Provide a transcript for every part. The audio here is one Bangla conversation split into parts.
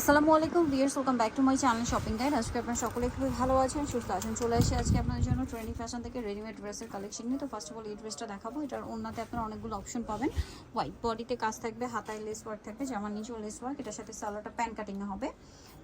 আসসালামু আলাইকুম viewers welcome back to my channel shopping guide আজকে আপনারা সকলে খুবই ভালো আছেন সুস্থ আছেন চলে এসে আজকে আপনাদের জন্য ট্রেন্ডিং ফ্যাশন থেকে রেডিমেড ড্রেসের কালেকশন নিয়ে। তো ফার্স্ট অফ অল এই ড্রেসটা দেখাবো। এটার ওনাতে আপনারা অনেকগুলো অপশন পাবেন। হোয়াইট বডিতে কাজ থাকবে হাতায় লেস ওয়ার্ক থাকবে জামার নিচেও লেস ওয়ার্ক এটার সাথে সালোয়ারটা প্যান কাটিং হবে।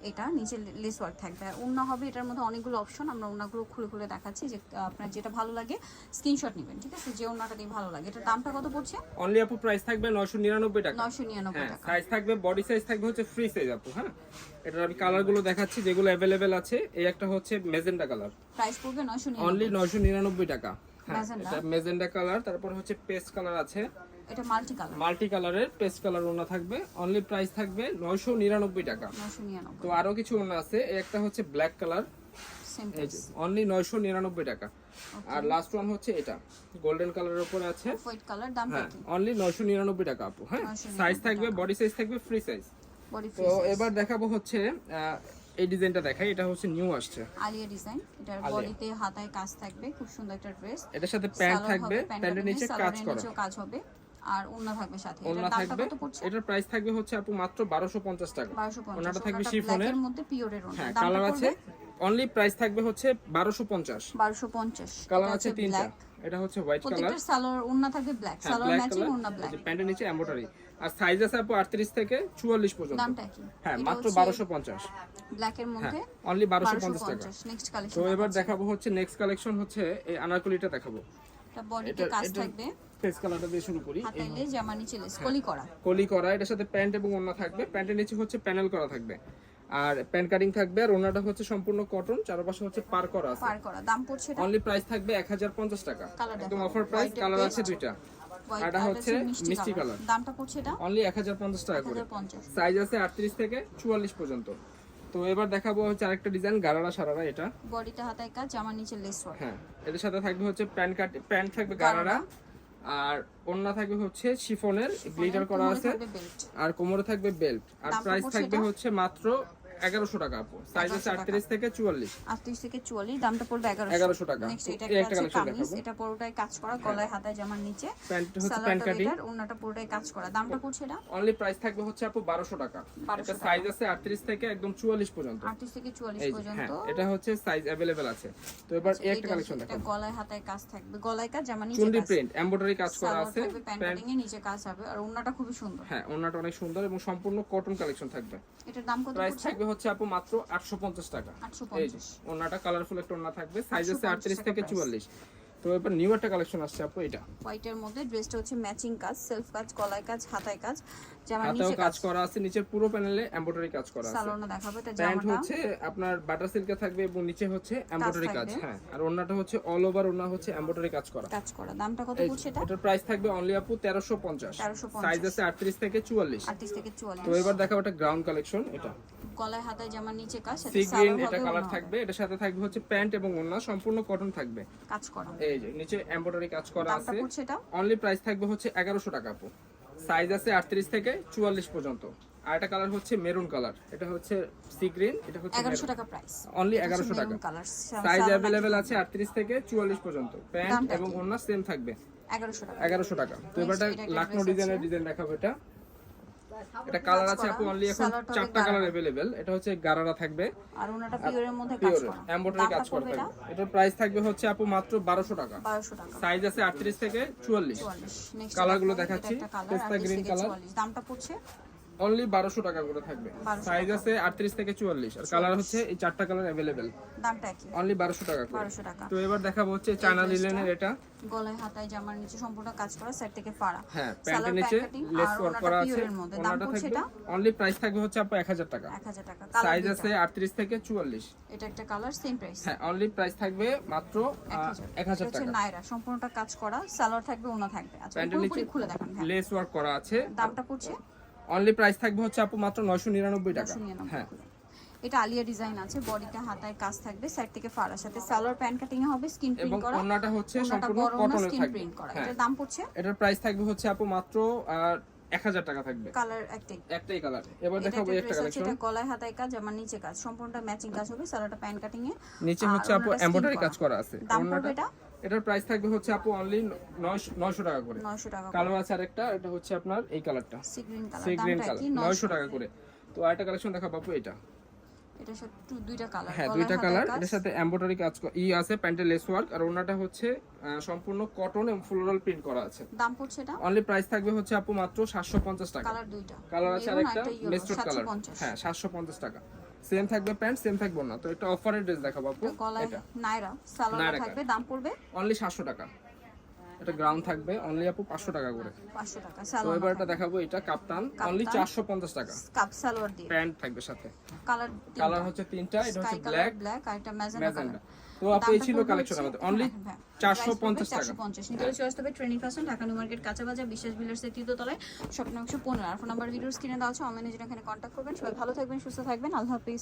এটা নিচে লেস ওয়ার্ক থাকবে। আর ওড়না হবে এটার মধ্যে অনেকগুলো অপশন আমরা ওড়নাগুলো খুলে খুলে দেখাচ্ছি যে আপনার যেটা ভালো লাগে স্ক্রিনশট নেবেন ঠিক আছে? যে ওড়নাটা দিয়ে ভালো লাগে। এটার দামটা কত পড়ছে? অনলি আপু প্রাইস থাকবে 999 টাকা। নয়শো নিরানব্বই হ্যাঁ টাকা। সাইজ থাকবে বডি সাইজ থাকবে হচ্ছে ফ্রি সাইজ আপু হ্যাঁ? এটার আমি কালারগুলো দেখাচ্ছি যেগুলো অ্যাভেলেবেল আছে। এই একটা হচ্ছে মেজেন্ডা কালার প্রাইস পড়বে নয়শো অনলি নিরানব্বই 999 টাকা। হ্যাঁ এটা মেজেন্ডা কালার তারপর হচ্ছে পেস্ট কালার আছে। এটা মাল্টি কালার মাল্টি কালারের পেস্ট কালার ওনা থাকবে। অনলি প্রাইস থাকবে 999 টাকা। নয়শো নিরানব্বই। তো আরও কিছু ওনা আছে। এই একটা হচ্ছে ব্ল্যাক কালার অনলি 999 টাকা। আর লাস্ট ওয়ান হচ্ছে এটা। গোল্ডেন কালারের উপরে আছে। হোয়াইট কালার দামটা হ্যাঁ কি অনলি 999 টাকা আপু হ্যাঁ। সাইজ থাকবে বডি সাইজ থাকবে ফ্রি সাইজ তো এবার দেখাবো হচ্ছে এই ডিজাইনটা দেখাই এটা হচ্ছে নিউ আসছে। আলিয়া ডিজাইন এটার বডিতে হাতায় কাজ থাকবে খুব সুন্দর একটা ড্রেস এটার সাথে প্যান্ট থাকবে প্যান্টের নিচে কাজ করা। কাজ হবে আর ওন্না থাকবে সাথে। এটার দামটা কত পড়ছে? এটার প্রাইস থাকবে হচ্ছে আপু মাত্র 1250 টাকা। 1250 ওনাটা থাকবে শিফনের। ব্ল্যাকের মধ্যে পিওরের ওন্না দামটা কালার আছে অনলি প্রাইস থাকবে হচ্ছে 1250 1250 কালার আছে তিনটা। এটা হচ্ছে হোয়াইট কালার প্রত্যেকটা সালোয়ার ওন্না থাকবে ব্ল্যাক হ্যাঁ সালোয়ার ম্যাচিং ওন্না ব্ল্যাক প্যান্টের নিচে এমব্রয়ডারি আর সাইজ আছে আপু 38 থেকে 44 পর্যন্ত। দামটা কি? হ্যাঁ মাত্র হচ্ছে 1250 ব্ল্যাকের মধ্যে হ্যাঁ অনলি 1250 টাকা। নেক্সট কালেকশন তো এবার দেখাবো হচ্ছে নেক্সট কালেকশন হচ্ছে এই আনারকলিটা দেখাবো। এটা বডিতে কাজ থাকবে। ফেস কালারটা দিয়ে শুরু করি। জামা নিচে লেস কলি করা। কলি করা এটার সাথে প্যান্ট এবং ওড়না থাকবে। প্যান্টের নিচে হচ্ছে প্যানেল করা থাকবে। আর প্যান্ট কাটিং থাকবে আর ওড়নাটা হচ্ছে সম্পূর্ণ কটন চারপাশে হচ্ছে পার করা আছে। পার করা দাম পড়ছে এটা? অনলি প্রাইস থাকবে 1050 টাকা। একদম অফার প্রাইস কালার আছে দুইটা। এটা হচ্ছে মিষ্টি কালার দামটা পড়ছে এটা? অনলি 1050 টাকা করে। সাইজ আছে 38 থেকে 44 পর্যন্ত। তো এবার দেখাবো হচ্ছে আরেকটা ডিজাইন গারারা সারারা এটা। বডিতে হাতায় কাজ জামার নিচে লেস ওয়ার্ক হ্যাঁ এদের সাথে থাকবে হচ্ছে প্যান্ট কাট প্যান্ট থাকবে গারারা। আর ওড়না থাকবে হচ্ছে শিফনের গ্লিটার করা আছে। আর কোমরে থাকবে বেল্ট আর প্রাইস থাকবে হচ্ছে মাত্র এগারোশো টাকা আপু। সাইজ আছে 1100 টাকা। আটত্রিশ থেকে চুয়াল্লিশ। 38 থেকে 44 দামটা পড়বে 1100 1100 টাকা। নেক্সট এটা একটা কামিজ দেখাবো। এটা পুরোটাই কাজ করা গলায় হাতায় জামার নিচে। প্যান্ট হচ্ছে প্যান্ট কাটিং বেটার ওন্নাটা পুরোটাই কাজ করা। দামটা পড়ছে এটা? অনলি প্রাইস থাকবে হচ্ছে আপু বারোশো টাকা। এটা সাইজ আছে আটত্রিশ থেকে একদম চুয়াল্লিশ পর্যন্ত। 38 থেকে 44 পর্যন্ত। হ্যাঁ এটা হচ্ছে সাইজ অ্যাভেলেবেল আছে। তো এবার এই একটা কালেকশন এটা গলায় হাতায় কাজ থাকবে। গলায় কাজ জামার নিচে চুন্ডি প্রিন্ট এমব্রয়ডারি কাজ করা আছে প্যান্ট কাটিং এ নিচে কাজ হবে। আর ওন্নাটা খুবই সুন্দর। হ্যাঁ ওনাটা অনেক সুন্দর এবং সম্পূর্ণ কটন কালেকশন থাকবে। এটার দাম কত প্রাইস থাকবে হচ্ছে আপু মাত্র আটশো পঞ্চাশ টাকা। এই যে 850 ওনাটা কালারফুল একটা ওনা থাকবে সাইজ আছে 850 আটত্রিশ থেকে। চুয়াল্লিশ। তো এবার নিউ একটা কালেকশন আসছে আপু এটা হোয়াইটের মধ্যে ড্রেসটা হচ্ছে ম্যাচিং কাজ সেলফ কাজ গলায় কাজ হাতায় কাজ জামার নিচে কাজ করা আছে নিচের পুরো প্যানেলে এমব্রয়ডারি কাজ করা আছে। সালোনা দেখাবো এটা জামাটা। হচ্ছে আপনার বাটার সিল্কে থাকবে এবং নিচে হচ্ছে এমব্রয়ডারি কাজ হ্যাঁ। আর ওনাটা হচ্ছে অল ওভার ওনা হচ্ছে এমব্রয়ডারি কাজ করা। কাজ করা। দামটা কত পড়ছে এটা? এটার প্রাইস থাকবে অনলি আপু তেরোশো পঞ্চাশ। 1350 সাইজ আছে আটত্রিশ থেকে চুয়াল্লিশ। 38 থেকে 44 তো এবার দেখাবো একটা গ্রাউন্ড কালেকশন এটা। গলায় হাতায় জামার নিচে কাজ সাথে গ্রিন এটা কালার থাকবে এটার সাথে থাকবে হচ্ছে প্যান্ট এবং ওনা সম্পূর্ণ কটন থাকবে। কাজ করা এই যে নিচে এমব্রয়ডারি কাজ করা আছে। অনলি প্রাইস থাকবে হচ্ছে এগারোশো টাকা আপু। সাইজ আছে আটত্রিশ থেকে চুয়াল্লিশ পর্যন্ত। আর একটা কালার হচ্ছে মেরুন কালার এটা হচ্ছে সি গ্রিন এটা হচ্ছে 1100 টাকা প্রাইস অনলি এগারোশো টাকা। সাইজ অ্যাভেলেবেল আছে আটত্রিশ থেকে চুয়াল্লিশ পর্যন্ত। প্যান্ট এবং? ওনা সেম থাকবে। 1100 টাকা। এগারোশো টাকা। তো এবার লাকনো ডিজাইনের ডিজাইন দেখাবো এটা। এটা কালার আছে আপু অনলি এখন চারটা কালার অ্যাভেলেবেল এটা হচ্ছে গারারা থাকবে। আর ওনাটা পিওরের মধ্যে কাজ করা। এমব্রয়ডারি কাজ করা থাকবে। এটার প্রাইস থাকবে হচ্ছে আপু মাত্র বারোশো টাকা। 1200 টাকা। সাইজ আছে আটত্রিশ থেকে চুয়াল্লিশ। 44 কালারগুলো দেখাচ্ছি। পেস্তা গ্রিন কালার দামটা পড়ছে অনলি বারোশো টাকা করে থাকবে। সাইজ আছে আটত্রিশ থেকে চুয়াল্লিশ। আর কালার হচ্ছে এই চারটা কালার অ্যাভেলেবেল দামটা কি অনলি বারোশো টাকা করে। 1200 টাকা। তো এবার দেখাবো হচ্ছে চায়না লিলেনের এটা। গলায় হাতায় জামার নিচে সম্পূর্ণ কাজ করা সাইড থেকে ফাড়া। হ্যাঁ প্যান্টের নিচে লেস ওয়ার্ক করা আছে। দাম পড়ছে এটা? অনলি প্রাইস থাকবে হচ্ছে আপু এক হাজার টাকা। 1000 টাকা। সাইজ আছে আটত্রিশ থেকে চুয়াল্লিশ। এটা একটা কালার সেম প্রাইস হ্যাঁ অনলি প্রাইস থাকবে মাত্র এক হাজার। হচ্ছে টাকা। নাইরা। সম্পূর্ণটা কাজ করা সালোয়ার থাকবে ওনা থাকবে। আচ্ছা পুরোপুরি খুলে দেখান হ্যাঁ। লেস ওয়ার্ক করা আছে। দামটা পড়ছে? অনলি প্রাইস থাকবে হচ্ছে আপু মাত্র নয়শো নিরানব্বই টাকা। হ্যাঁ। এটা আলিয়া ডিজাইন আছে বডিতে হাতায় কাজ থাকবে সাইড থেকে ফাড়ার সাথে সালোয়ার প্যান্ট কাটিং হবে স্কিন প্রিন্ট করা। এবং ওনাটা হচ্ছে সম্পূর্ণ কটনের স্কিন থাকবে। প্রিন্ট করা। হ্যাঁ। এটার দাম পড়ছে? এটার প্রাইস থাকবে হচ্ছে আপু মাত্র এক হাজার টাকা থাকবে। কালার একটাই। একটাই কালার এবার দেখাবো একটা কালেকশন এটা গলায় হাতায় কাজ আমার নিচে কাজ। সম্পূর্ণটা ম্যাচিং কাজ হবে সালোয়ারটা প্যান্ট কাটিং এ। নিচে হচ্ছে আপু এমব্রয়ডারি কাজ করা আছে। দাম পড়বে এটা? এটার প্রাইস থাকবে হচ্ছে আপু অনলি নয়শো টাকা করে। 900 টাকা কালার আছে আরেকটা এটা হচ্ছে আপনার এই কালারটা sea green colour sea green colour কি নয়শো টাকা করে। তো আরেকটা কালেকশন দেখাবো আপু এটা। এটা সব দুইটা কালার হ্যাঁ দুইটা কালার এটার সাথে এমব্রয়ডারি কাজ ই আছে প্যান্টের লেস ওয়ার্ক আর ওনাটা হচ্ছে সম্পূর্ণ কটন এবং ফ্লোরাল প্রিন্ট করা আছে। দাম পড়ছে এটা? অনলি প্রাইস থাকবে হচ্ছে আপু মাত্র সাতশো পঞ্চাশ টাকা। কালার দুইটা। কালার আছে আরেকটা মেস্ট্রোড কালার হ্যাঁ সাতশো পঞ্চাশ টাকা। সেম থাকবে প্যান্ট সেম থাকবে না। তো একটা অফারের ড্রেস দেখাবো আপু। এটা এটা। সালোয়ার থাকবে দাম পড়বে? অনলি সাতশো টাকা। এটা গ্রাউন্ড থাকবে অনলি আপু পাঁচশো টাকা করে। পাঁচশো টাকা সালোয়ার এবার এটা দেখাবো এটা কাপ্তান। অনলি কাপ্তান। চারশো পঞ্চাশ টাকা। কাপ সালোয়ার দিয়ে। প্যান্ট থাকবে সাথে। কালার কালার হচ্ছে তিনটা এটা হচ্ছে ব্ল্যাক ব্ল্যাক আর ম্যাজেন্টা ম্যাজেন্ডা তো আপু এই ছিল কালেকশন আমাদের। অনলি চারশো পঞ্চাশ টাকা। চারশো পঞ্চাশ। নিতে চলে আসতে হবে training fashion Dhaka new market Kacha Bazar বিশেষ বিল্ডার্সের তৃতীয় তলায় স্বপ্ন একশো পনেরো। আর ফোন নাম্বার দেওয়া আছে অনলাইনে এখানে কন্ট্যাক্ট করবেন। সবাই ভালো থাকবেন সুস্থ থাকবেন। আল্লাহ হাফিজ।